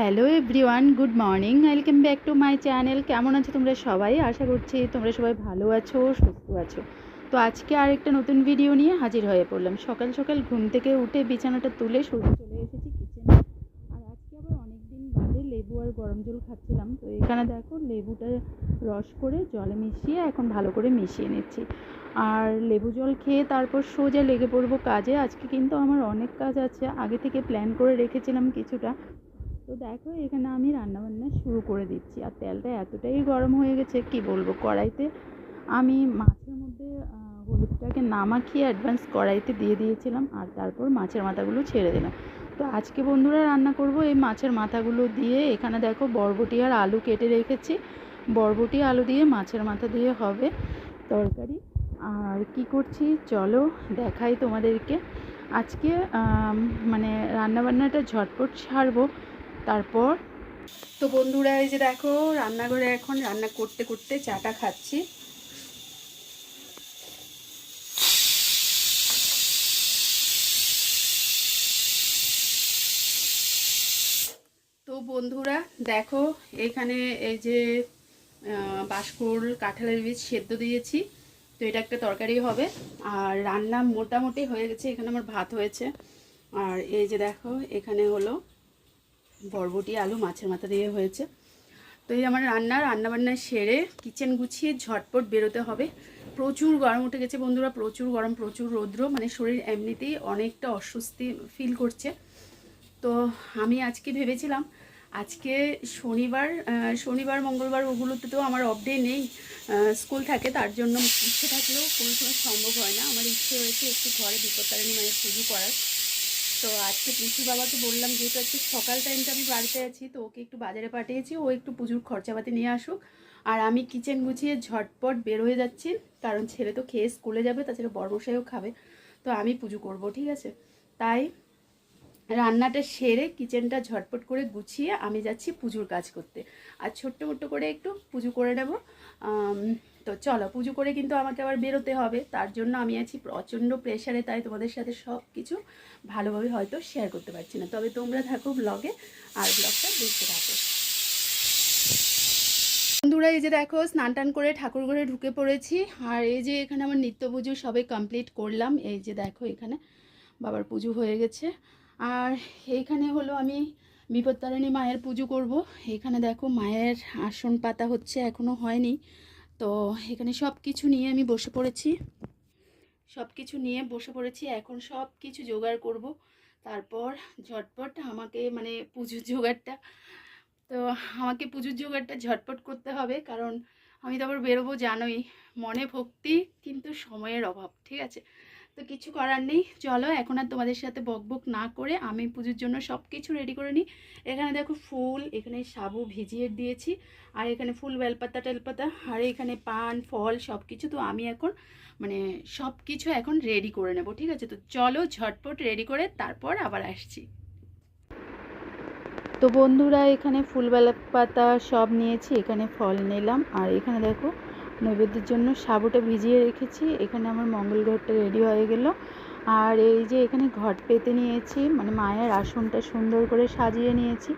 Hello everyone, good morning, welcome back to my channel. কেমন আছো তোমরা সবাই? আশা করছি তোমরা সবাই ভালো আছো, সুস্থ আছো। তো আজকে আরেকটা নতুন ভিডিও নিয়ে হাজির হয়ে পড়লাম। সকাল সকাল ঘুম থেকে উঠে বিছানাটা তুলে সোজা চলে এসেছি কিচেনে আর আজকে আবার অনেক দিন বাদে লেবু আর গরম জল খাচ্ছিলাম। তো এখানে দেখো লেবুটা রস করে জলে মিশিয়ে এখন ভালো করে মিশিয়ে নিচ্ছি। আর লেবু জল খেয়ে তারপর সোজা লেগে পড়ব কাজে। আজকে কিন্তু আমার অনেক কাজ আছে। আগে থেকে প্ল্যান করে রেখেছিলাম কিছুটা। তো দেখো, এখানে আমি রান্নাবান্না শুরু করে দিচ্ছি। আর তেলটা এতটাই গরম হয়ে গেছে, কি বলব? কড়াইতে আমি মাছের মধ্যে হলুদটাকে না মাখিয়ে অ্যাডভান্স কড়াইতে দিয়ে দিয়েছিলাম, আর তারপর মাছের মাথাগুলো ছেড়ে দিলাম। তো আজকে বন্ধুরা রান্না করব এই মাছের মাথাগুলো দিয়ে। এখানে দেখো, বরবটি আর আলু কেটে রেখেছি। বরবটি, আলু দিয়ে মাছের মাথা দিয়ে হবে তরকারি। আর কি করছি? চলো দেখাই তোমাদেরকে। আজকে মানে রান্নাবান্নাটা ঝটপট সারবো তারপর? তো বন্ধুরা, এই যে দেখো, রান্নাঘরে এখন রান্না করতে করতে চাটা খাচ্ছি। তো বন্ধুরা, দেখো, এখানে এই যে বাঁশকুড় কাঁঠালের বীজ সেদ্ধ দিয়েছি। তো এটা একটা তরকারি হবে। আর রান্না মোটামুটি হয়ে গেছে। এখানে আমার ভাত হয়েছে। আর এই যে দেখো, এখানে হলো বরবটি, আলু, মাছের মাথা দিয়ে হয়েছে। তো এই আমার রান্না রান্না বান্না সেরে কিচেন গুছিয়ে ঝটপট বেরোতে হবে। প্রচুর গরম উঠে গেছে বন্ধুরা, প্রচুর গরম, প্রচুর রৌদ্র মানে শরীর এমনিতেই অনেকটা অস্বস্তি ফিল করছে। তো আমি আজকে ভেবেছিলাম, আজকে শনিবার শনিবার, মঙ্গলবার ওগুলোতে তো আমার অফ ডে নেই স্কুল থাকে, তার জন্য ইচ্ছে থাকলেও কোনো সময় সম্ভব হয় না। আমার ইচ্ছে হয়েছে একটু ঘরে বিপত্তারিণী মানে পুজো করার। তো আজকে পিসি বাবাকে বললাম, যেহেতু আজকে সকাল টাইমটা আমি বাড়িতে আছি, তো ওকে একটু বাজারে পাঠিয়েছি। ও একটু পুজোর খরচাপাতি নিয়ে আসুক। আর আমি কিচেন গুছিয়ে ঝটপট বের হয়ে যাচ্ছি, কারণ ছেলে তো খেয়ে স্কুলে যাবে, তাছাড়া বড়বসাইও খাবে। তো আমি পুজো করব, ঠিক আছে? তাই রান্নাটা সেরে কিচেনটা ঝটপট করে গুছিয়ে আমি যাচ্ছি পুজোর কাজ করতে। আর ছোট্ট মোট্ট করে একটু পুজো করে নেব। তো চলো, পুজো করে কিন্তু আমাকে আবার বেরোতে হবে। তার জন্য আমি আছি প্রচণ্ড প্রেশারে তাই তোমাদের সাথে সব কিছু ভালোভাবে হয়তো শেয়ার করতে পারছি না। তবে তোমরা থাকো ব্লগে আর ব্লগটা দেখতে থাকো। বন্ধুরা, এই যে দেখো, স্নান টান করে ঠাকুর ঘরে ঢুকে পড়েছি। আর এই যে এখানে আমার নিত্য পুজো সবে কমপ্লিট করলাম। এই যে দেখো এখানে বাবার পুজো হয়ে গেছে। আর এইখানে হলো আমি বিপত্তারিণী মায়ের পুজো করব। এখানে দেখো মায়ের আসন পাতা হচ্ছে এখনও হয়নি। তো এখানে সব কিছু নিয়ে আমি বসে পড়েছি। সব কিছু নিয়ে বসে পড়েছি, এখন সব কিছু জোগাড় করব। তারপর ঝটপট আমাকে মানে পুজোর জোগাড়টা, তো আমাকে পুজোর জোগাড়টা ঝটপট করতে হবে, কারণ আমি তো আবার বেরোবো জানোই। মনে ভক্তি, কিন্তু সময়ের অভাব, ঠিক আছে? তো কিছু করার নেই। চলো, এখন আর তোমাদের সাথে বকবক না করে আমি পুজোর জন্য সব কিছু রেডি করে নিই। এখানে দেখো ফুল, এখানে সাবু ভিজিয়ে দিয়েছি, আর এখানে ফুল বেলপাতা টেলপাতা, আর এখানে পান, ফল সব কিছু তো আমি এখন মানে সব কিছু এখন রেডি করে নেব, ঠিক আছে? তো চলো ঝটপট রেডি করে তারপর আবার আসছি। তো বন্ধুরা, এখানে ফুলবেলা পাতা সব নিয়েছি, এখানে ফল নিলাম। আর এখানে দেখো, নৈবেদ্যের জন্য সাবুটা ভিজিয়ে রেখেছি। এখানে আমার মঙ্গল ঘরটা রেডি হয়ে গেল। আর এই যে এখানে ঘট পেতে নিয়েছি মানে মায়ের আসনটা সুন্দর করে সাজিয়ে নিয়েছি।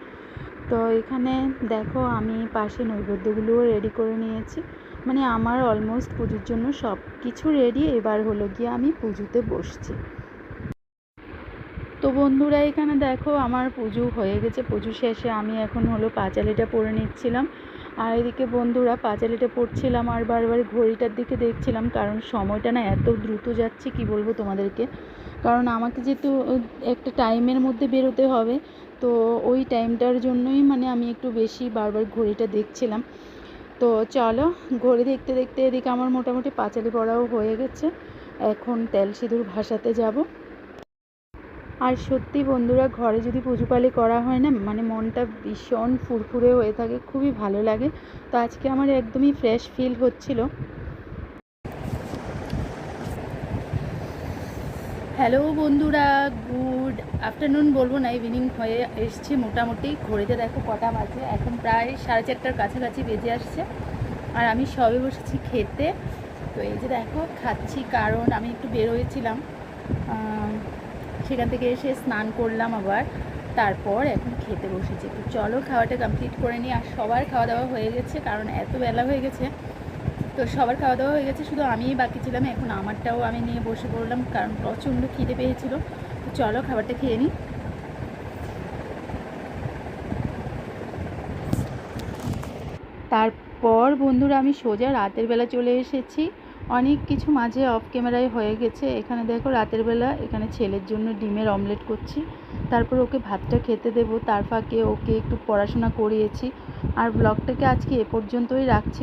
তো এখানে দেখো, আমি পাশে নৈবেদ্যগুলোও রেডি করে নিয়েছি। মানে আমার অলমোস্ট পুজোর জন্য সব কিছু রেডি। এবার হলো গিয়ে আমি পুজোতে বসছি। বন্ধুরা, এখানে দেখো আমার পুজো হয়ে গেছে। পুজো শেষে আমি এখন হলো পাঁচালিটা পরে নিচ্ছিলাম। আর এদিকে বন্ধুরা, পাঁচালিটা পড়ছিলাম আর বারবার ঘড়িটার দিকে দেখছিলাম, কারণ সময়টা না এত দ্রুত যাচ্ছে, কি বলব তোমাদেরকে? কারণ আমাকে যেহেতু একটা টাইমের মধ্যে বেরোতে হবে, তো ওই টাইমটার জন্যই মানে আমি একটু বেশি বারবার ঘড়িটা দেখছিলাম। তো চলো, ঘড়ি দেখতে দেখতে এদিকে আমার মোটামুটি পাঁচালি পড়াও হয়ে গেছে। এখন তেল সিঁদুর ভাসাতে যাব। আর সত্যি বন্ধুরা, ঘরে যদি পুজো পালি করা হয় না মানে মনটা ভীষণ ফুরফুরে হয়ে থাকে, খুবই ভালো লাগে। তো আজকে আমার একদমই ফ্রেশ ফিল হচ্ছিল। হ্যালো বন্ধুরা গুড আফটারনুন বলব না ইভিনিং হয়ে এসছে মোটামুটি। ঘড়িতে দেখো কটা বাজে, এখন প্রায় সাড়ে চারটার কাছাকাছি বেজে আসছে। আর আমি সবে বসেছি খেতে। তো এই যে দেখো, খাচ্ছি কারণ আমি একটু বেরোয়েছিলাম সেখান থেকে এসে স্নান করলাম আবার, তারপর এখন খেতে বসেছি। তো চলো খাওয়াটা কমপ্লিট করে নিই। আর সবার খাওয়া দাওয়া হয়ে গেছে, কারণ এত বেলা হয়ে গেছে। তো সবার খাওয়া দাওয়া হয়ে গেছে, শুধু আমিই বাকি ছিলাম। এখন আমারটাও আমি নিয়ে বসে পড়লাম, কারণ প্রচণ্ড খিদে পেয়েছিল। তো চলো খাবারটা খেয়ে নিই। তারপর বন্ধুরা, আমি সোজা রাতের বেলা চলে এসেছি। অনেক কিছু মাঝে অফ ক্যামেরায় হয়ে গেছে। এখানে দেখো রাতের বেলা এখানে ছেলের জন্য ডিমের অমলেট করছি। তারপর ওকে ভাতটা খেতে দেবো। তার ফাঁকে ওকে একটু পড়াশোনা করিয়েছি। আর ব্লগটাকে আজকে এ পর্যন্তই রাখছি